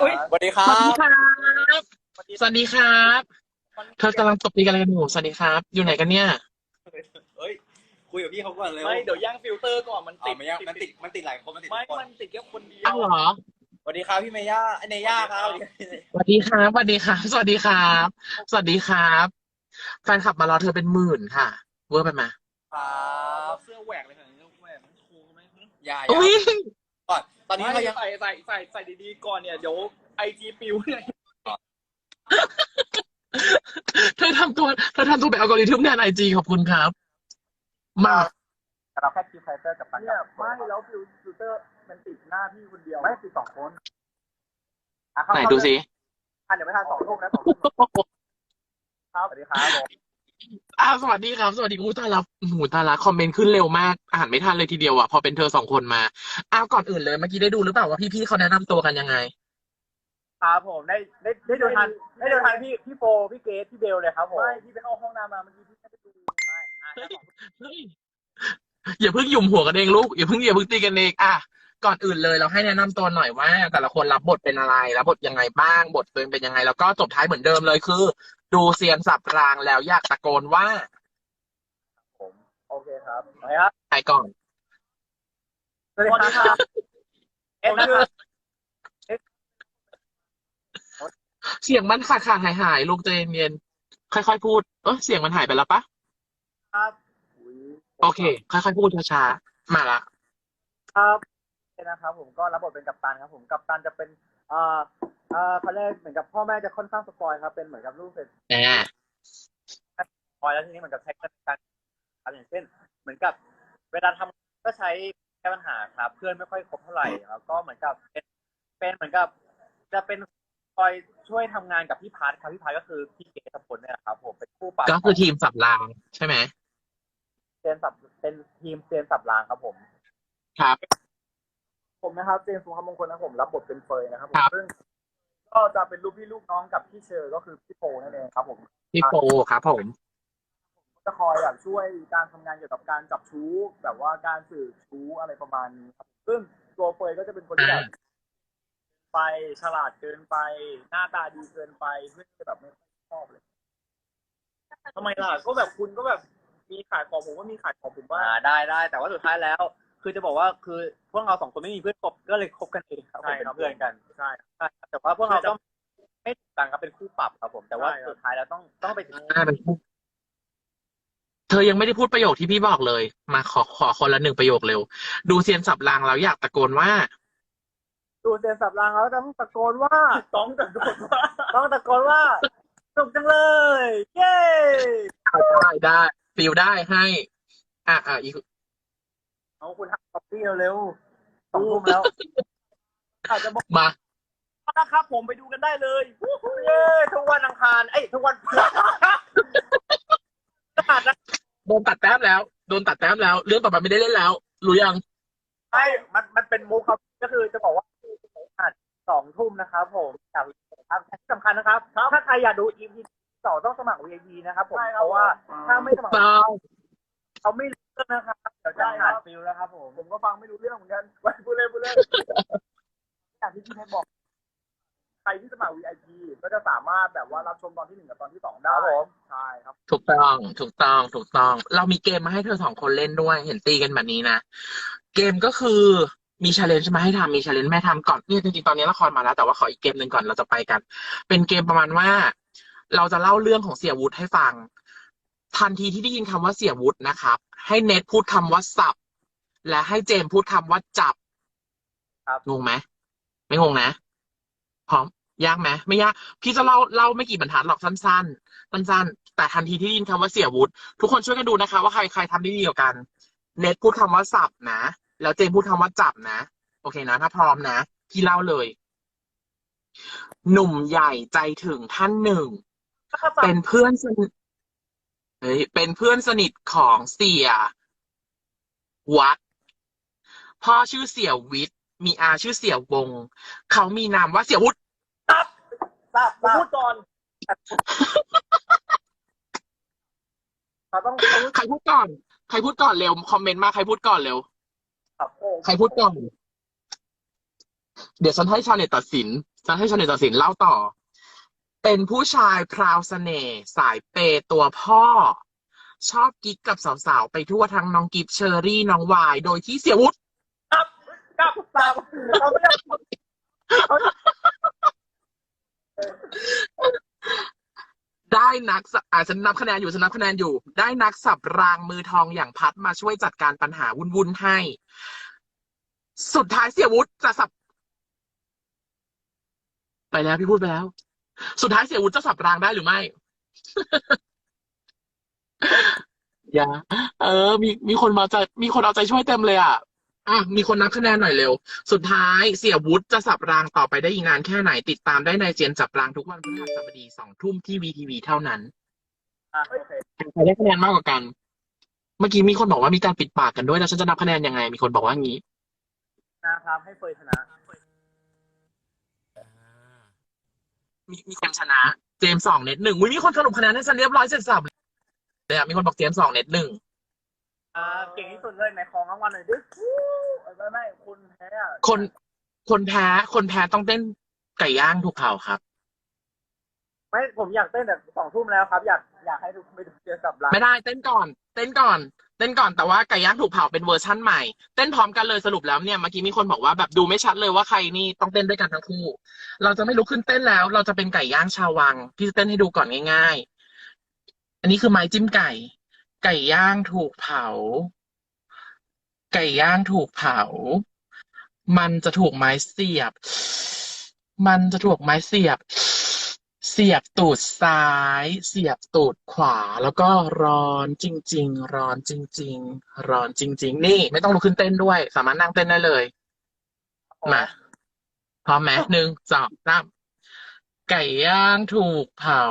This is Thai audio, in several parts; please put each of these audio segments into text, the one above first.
เฮ้ยสวัสดีคสรัวัสดีบ ครับ สวัสดีครับ เธอกำลังตบตีกันอะไรกันอยู่สวัสดีครับ อยู่ไหนกันเนี่ย เฮ้ย คุยกับพี่เขาก่อนเลยไม่เดี๋ยวย่างฟิลเตอร์ก่อนมันอ๋อติดไม่ยากมันติด มันติดหลายคน มันติดไม่ทุกคนมันติดแค่คนเดียอ้าววเหรอ สวัสดีครับพี่เมย่าไอเนย่าครับ สวัสดีครับ สวัสดีครับ สวัสดีครับ สวัสดีครับ แฟนคลับมารอเธอเป็นหมื่นค่ะ เวอร์ไปไหมครับเสื้อแหวกเลยค่ะเนี่ยแหวกมันโชว์ไหมอย่าออุ้ย่ายก่อน ตอนนี้ไม่เขายังใส่ใส่ใส่ใส่ดีๆก่อนเนี่ยเดี๋ยวไอจีปิวเนี่ยเธอทำตัวเธอทำตัวแบบอัลกอริทึมแทนไอจีขอบคุณครับ มาเราแค่คิวไคเตอร์กับปันเนี่ยไม่แล้วฟิลเตอร์มันติดหน้าพี่คนเดียวไม่ติดสองคนไหนดูสิอะเดี๋ยวไม่ทันสองทุ่มนะสองทุ่มครับสวัสดีครับผม อ้าวสวัสดีครับ สวัสดีอู้ตายละหูตายละคอมเมนต์ขึ้นเร็วมากอ่านไม่ทันเลยทีเดียวอะพอเป็นเธอสองคนมาอ้าวก่อนอื่นเลยเมื่อกี้ได้ดูหรือเปล่าว่าพี่ๆเขาแนะนำตัวกันยังไง ครับผมได้ได้ได้ดูทันได้ดูทันพี่พี่โฟพี่เกสพี่เบลเลยครับผมไม่พี่ไปเข้าห้องน้ำมาเมื่อกี้พี่ไม่ได้ดูไม่อะเฮ้ยเฮ้ยอย่าเพิ่งหยุ่มหัวกันเองลูกอย่าเพิ่งอย่าเพิ่งตีกันเองอะก่อนอื่นเลยเราให้แนะนำตัวหน่อยว่า แต่ละคนรับบทเป็นอะไรรับบทยังไงบ้างบทตัวเองเป็นยังไง แล้วก็จบท้ายเหมือนเดิมเลยคือ ดูเซียนสับรางแล้วอยากตะโกนว่าผมโอเคครับโอเคครับใครก่อนสวัสดีครับเอ็นนะครับเสียงมันขาดขาดหายหายลูกใจเย็นๆค่อยๆพูด เออเสียงมันหายไปแล้วปะครับโอเค ค่อยๆพูดช้าๆมาละครับนะครับ ผมก็รับบทเป็นกัปตันครับ ผมกัปตันจะเป็นเอ่อ เอ่อเขาเรียกเหมือนกับพ่อแม่จะค่อนข้างสปอยครับ เป็นเหมือนกับลูกเป็นแหมสปอยแล้วทีนี้เหมือนกับใช้การครับอย่างเช่น เหมือนกับ เวลาทำก็ใช้แก้ปัญหาครับ เพื่อนไม่ค่อยคบเท่าไหร่แล้วก็เหมือนกับเป็นเป็นเหมือนกับ จะเป็นคอยช่วยทำงานกับพี่พัทครับพี่พัทก็คือพี่เกศพลเนี่ยนะครับ ผมเป็นคู่ปรับก็คือทีมสับรางใช่ไหมเซนสับเป็นทีมเซนสับรางครับผม ครับ ผมนะครับเจมส์สุภาพมงคลนะครับผมรับบทเป็นเฟยนะครับผมครับซึ่ง ก็จะเป็นลูกพี่ลูกน้องกับพี่เชอร์ก็คือพี่โปนั่นเองครับผมพี่โฟครับผมจะคอยแบบช่วยการทำงานเกี่ยวกับการจับชู้ แบบว่าการสื่อชู้อะไรประมาณนี้ครับ ซึ่งตัวเฟยก็จะเป็นคนที่แบบไปฉลาดเกินไป หน้าตาดีเกินไปเพื่อนจะแบบไม่ค่อยชอบเลยทำไมล่ะก็แบบคุณก็แบบมีขายของผมก็มีขายของผมบ้างอ่าได้ได้แต่ว่าสุดท้ายแล้ว คือจะบอกว่าคือพวกเราสองคนไม่มีเพื่อนคบก็เลยคบกันเองครับใช่ผมครับเป็นเพื่อนกันใช่ ใช่ครับแต่ว่าพวกเราก็ไม่ต่างกันเป็นคู่ปรับครับผมแต่ว่าใช่ครับ สุดท้ายแล้วต้องต้องไปถึงอ่าเป็นผู้เธอยังไม่ได้พูดประโยคที่พี่บอกเลย มาขอขอคนละหนึ่งประโยคเร็ว ดูเซียนสับรางแล้วอยากตะโกนว่า ดูเซนสับรางแล้วต้องตะโกนว่า ต้องตะโกนว่าต้องตะโกนว่าสนุกจังเลย เย้ได้ได้ฟิลได้ให้ อะอะอีก เอาคุณทำคอปปี้เร็วๆสองทุ่มแล้วอาจจะบอกมานะครับ ผมไปดูกันได้เลยเย้ทุกวันอังคารเอ้ยทุกวันพฤหัสนะโดนตัดแต้มแล้ว โดนตัดแต้มแล้ว เรื่องต่อไปไม่ได้เล่นแล้ว รู้ยังใช่มันมันเป็นมุกครับ ก็คือจะบอกว่าอ่านสองทุ่มนะครับ ผมจากครับที่สำคัญนะครับ ถ้าใครอยากดู EP สองต้องสมัคร VIP นะครับ ผม เพราะว่าถ้าไม่สมัครต้องเขาไม่รู้เรื่อง นะครับเดี๋ยวจะขาดฟิลแล้วครับผมผมก็ฟังไม่รู้เรื่องเหมือนกันไว้พูดเล่นพูดเล่นอย่างที่พี่เพชรบอก ใครที่สมัคร VIP ก็จะสามารถแบบว่ารับชมตอนที่หนึ่งกับตอนที่สองได้ผมใช่ครับ ถูกต้อง ถูกต้อง ถูกต้อง เรามีเกมมาให้เธอสองคนเล่นด้วย เห็นตีกันแบบนี้นะ เกมก็คือมีชาเลนจ์มาให้ทำมีชาเลนจ์แม่ทำก่อนเนี่ยจริงๆตอนนี้ละครมาแล้ว แต่ว่าขออีกเกมหนึ่งก่อนเราจะไปกัน เป็นเกมประมาณว่า เราจะเล่าเรื่องของเสียวุฒิให้ฟัง ทันทีที่ได้ยินคำว่าเสียวุฒินะครับ ให้เน็ตพูดคำว่าสับ และให้เจมส์พูดคำว่าจับครับงงไหมไม่งงนะพร้อมยากไหมไม่ยาก พี่จะเล่าเล่าไม่กี่บรรทัดหรอกสั้นๆสั้นๆแต่ทันทีที่ได้ยินคำว่าเสียวุฒิทุกคนช่วยกันดูนะคะ ว่าใครใครทำได้ดีกว่ากันเน็ตพูดคำว่าสับนะแล้วเจมส์พูดคำว่าจับนะ โอเคนะ ถ้าพร้อมนะ พี่เล่าเลย หนุ่มใหญ่ใจถึงท่านหนึ่ง เป็นเพื่อนสนิท เฮ้ยเป็นเพื่อนสนิทของเสียวัด พ่อชื่อเสียวิทย์มีอาชื่อเสียวง เขามีนามว่าเสียวุฒิทราบทราบพูดก่อนเขาต้องใครพูดก่อน ใครพูดก่อนเร็ว คอมเมนต์มาใครพูดก่อนเร็วขับโอ้ใครพูดก่อน เดี๋ยวฉันให้ชาวเน็ตตัดสินสจะให้ชาวเน็ตตัดสินเล่าต่อ เป็นผู้ชายพราวเสน่ห์สายเปยตัวพ่อ ชอบกิ๊กกับสาวๆ ไปทั่วทั้งน้องกิฟเชอรี่น้องวาย โดยที่เสียวุฒิกับตามเขาไม่ได้ได้นักสับอ่าฉันนับคะแนนอยู่ฉันนับคะแนนอยู่ ได้นักสับรางมือทองอย่างพัดมาช่วยจัดการปัญหาวุ่นๆให้ สุดท้ายเสียวุฒิจะสับ ไปแล้วพี่พูดไปแล้ว สุดท้ายเสียวุฒิจะสับรางได้หรือไม่ อย่า เออ มีมีคนมาใจ มีคนเอาใจช่วยเต็มเลยอะอะมีคนนับคะแนนหน่อยเร็ว สุดท้ายเสี่ยวุฒิจะสับรางต่อไปได้อีกนานแค่ไหนติดตามได้ในเจนจับรางทุกวันพฤหัสบดีสองทุ่มที่วีทีวีเท่านั้นอะโอเคใครได้คะแนนมากกว่ากัน เมื่อกี้มีคนบอกว่ามีการปิดปากกันด้วยแล้วฉันจะนับคะแนนยังไง มีคนบอกว่างี้ นะครับให้เฟยชนะ มีมีคนชนะ เจมส์สองเน็ตหนึ่งอุ๊ยมีคนสรุปคะแนนให้ฉันเรียบร้อยเสร็จสับเลยอะมีคนบอกเจมส์สองเน็ตหนึ่งอ่าเก่งที่สุดเลยในของรางวัลหน่อยดิฟู้ไม่ไม่คุณแพ้อะคนคนแพ้คนแพ้ต้องเต้นไก่ย่างถูกเผาครับ ไม่ผมอยากเต้นแต่สองทุ่มแล้วครับ อยากอยากให้ทุกไปดูเจอกับเราไม่ได้เต้นก่อน เต้นก่อน เต้นก่อนแต่ว่าไก่ย่างถูกเผาเป็นเวอร์ชั่นใหม่ เต้นพร้อมกันเลยสรุปแล้วเนี่ยเมื่อกี้มีคนบอกว่าแบบดูไม่ชัดเลยว่าใครนี่ต้องเต้นด้วยกันทั้งคู่ เราจะไม่ลุกขึ้นเต้นแล้ว เราจะเป็นไก่ย่างชาววังพี่จะเต้นให้ดูก่อนง่าย ๆ อันนี้คือไม้จิ้มไก่ ไก่ย่างถูกเผา ไก่ย่างถูกเผา มันจะถูกไม้เสียบ มันจะถูกไม้เสียบ เสียบตูดซ้าย เสียบตูดขวา แล้วก็ร้อนจริง ๆ ร้อนจริง ๆ ร้อนจริง ๆ นี่ ไม่ต้องลุกขึ้นเต้นด้วย สามารถนั่งเต้นได้เลยมาพร้อมไหมหนึ่งสองสามไก่ย่างถูกเผา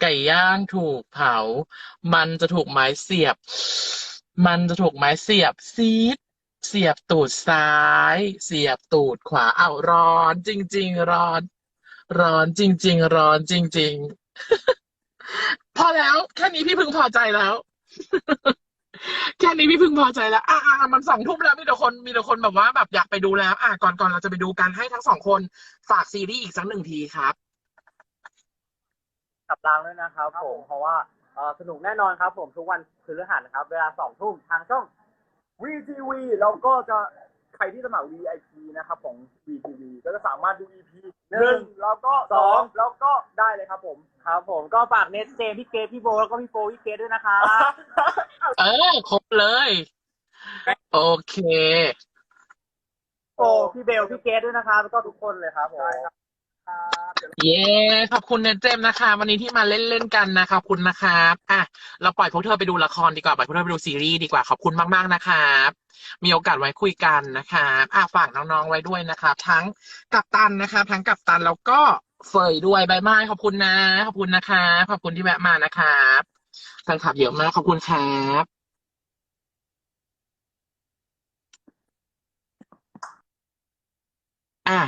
ไก่ย่างถูกเผา มันจะถูกไม้เสียบ มันจะถูกไม้เสียบซีดเสียบตูดซ้าย เสียบตูดขวาอ้าวร้อน จริง ๆ ร้อน ร้อนจริง ๆ ร้อนจริง ๆ พอแล้ว แค่นี้พี่พึงพอใจแล้ว แค่นี้พี่พึงพอใจแล้ว อะอะอะมันสองทุ่มแล้วมีแต่คนมีแต่คนแบบว่าแบบอยากไปดูแล้ว อะก่อนก่อนเราจะไปดูกันให้ทั้งสองคนฝากซีรีส์อีกสักหนึ่งทีครับกับรางด้วยนะครับผมเพราะว่าเอ่อสนุกแน่นอนครับผมทุกวันพฤหัสนะครับ เวลาสองทุ่มทางช่อง VTV แล้วก็จะ ใครที่สมัคร VIP นะครับของ VTV ก็จะสามารถดู EP หนึ่งแล้วก็สองแล้วก็ได้เลยครับผม ครับผมก็ฝากเนสเจมพี่เกดพี่โบแล้วก็พี่โฟพี่เกดด้วยนะครับเออครบเลย โอเคโฟพี่เบลพี่เกดด้วยนะครับแล้วก็ทุกคนเลยครับผม เย้ขอบคุณเนเจมส์นะคะ วันนี้ที่มาเล่นเล่นๆกันนะขอบคุณนะครับอะเราปล่อยพวกเธอไปดูละครดีกว่าปล่อยพวกเธอไปดูซีรีส์ดีกว่าขอบคุณมากๆนะครับมีโอกาสไว้คุยกันนะครับอะฝากน้องๆไว้ด้วยนะครับทั้งกัปตันนะครับทั้งกัปตันแล้วก็เฟยด้วยบายบายขอบคุณนะขอบคุณนะครับขอบคุณที่แวะมานะครับแฟนคลับเยอะมากขอบคุณครับอะ